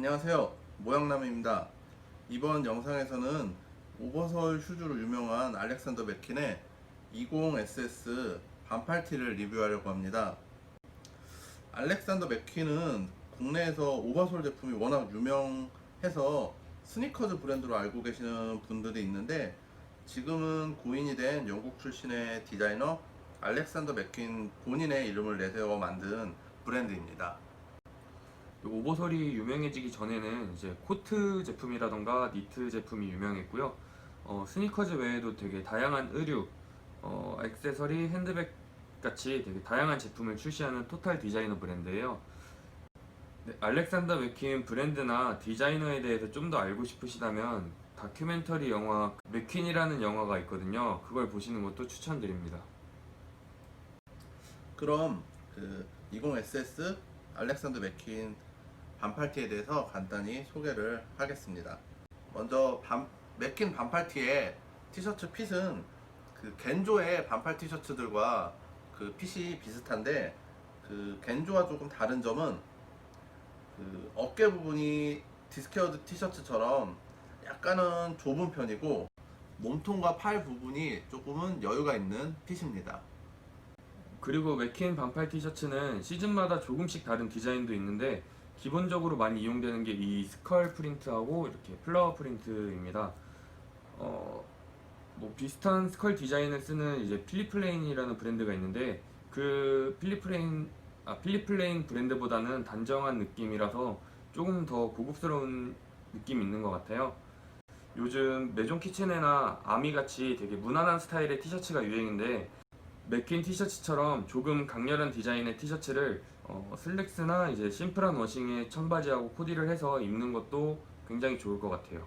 안녕하세요. 모양남입니다. 이번 영상에서는 오버솔 슈즈로 유명한 알렉산더 맥킨의 20SS 반팔티를 리뷰하려고 합니다. 알렉산더 맥킨은 국내에서 오버솔 제품이 워낙 유명해서 스니커즈 브랜드로 알고 계시는 분들이 있는데 지금은 고인이 된 영국 출신의 디자이너 알렉산더 맥킨 본인의 이름을 내세워 만든 브랜드입니다. 이 오버솔이 유명해지기 전에는 이제 코트 제품이라던가 니트 제품이 유명했고요. 어, 스니커즈 외에도 되게 다양한 의류, 어, 액세서리, 핸드백 같이 되게 다양한 제품을 출시하는 토탈 디자이너 브랜드예요. 네, 알렉산더 맥퀸 브랜드나 디자이너에 대해서 좀 더 알고 싶으시다면 다큐멘터리 영화 맥퀸이라는 영화가 있거든요. 그걸 보시는 것도 추천드립니다. 그럼 그 20SS 알렉산더 맥퀸 반팔티에 대해서 간단히 소개를 하겠습니다. 먼저 반, 맥퀸 반팔티의 티셔츠 핏은 그 겐조의 반팔 티셔츠들과 그 핏이 비슷한데 그 겐조와 조금 다른 점은 그 어깨 부분이 디스케어드 티셔츠처럼 약간은 좁은 편이고 몸통과 팔 부분이 조금은 여유가 있는 핏입니다. 그리고 맥퀸 반팔 티셔츠는 시즌마다 조금씩 다른 디자인도 있는데 기본적으로 많이 이용되는 게 이 스컬 프린트하고 이렇게 플라워 프린트입니다. 어, 뭐 비슷한 스컬 디자인을 쓰는 이제 필리플레인이라는 브랜드가 있는데 그 필리플레인 아 필리플레인 브랜드보다는 단정한 느낌이라서 조금 더 고급스러운 느낌이 있는 것 같아요. 요즘 메종 키친에나 아미 같이 되게 무난한 스타일의 티셔츠가 유행인데 맥퀸 티셔츠처럼 조금 강렬한 디자인의 티셔츠를 어, 슬랙스나 이제 심플한 워싱에 청바지하고 코디를 해서 입는 것도 굉장히 좋을 것 같아요.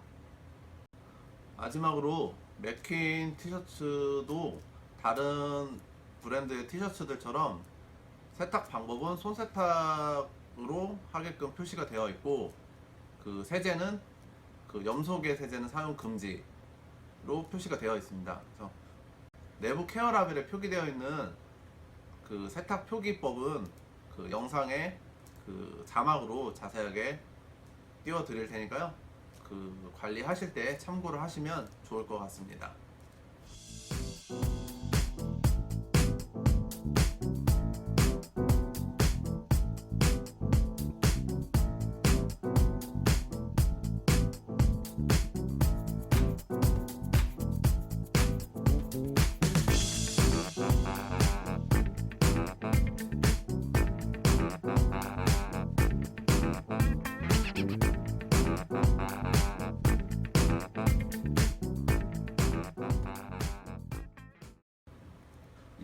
마지막으로 맥퀸 티셔츠도 다른 브랜드의 티셔츠들처럼 세탁 방법은 손 세탁으로 하게끔 표시가 되어 있고 그 세제는 그 염소계 세제는 사용 금지로 표시가 되어 있습니다. 그래서 내부 케어 라벨에 표기되어 있는 그 세탁 표기법은 그 영상에 그 자막으로 자세하게 띄워 드릴 테니까요. 그 관리하실 때 참고를 하시면 좋을 것 같습니다.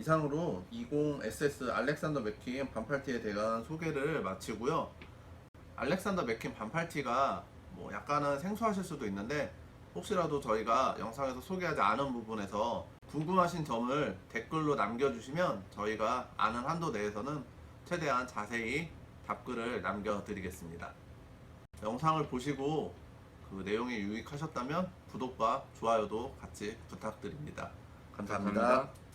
이상으로 20SS 알렉산더 맥퀸 반팔티에 대한 소개를 마치고요. 알렉산더 맥퀸 반팔티가 뭐 약간은 생소하실 수도 있는데 혹시라도 저희가 영상에서 소개하지 않은 부분에서 궁금하신 점을 댓글로 남겨주시면 저희가 아는 한도 내에서는 최대한 자세히 답글을 남겨드리겠습니다. 영상을 보시고 그 내용이 유익하셨다면 구독과 좋아요도 같이 부탁드립니다 감사합니다. 감사합니다.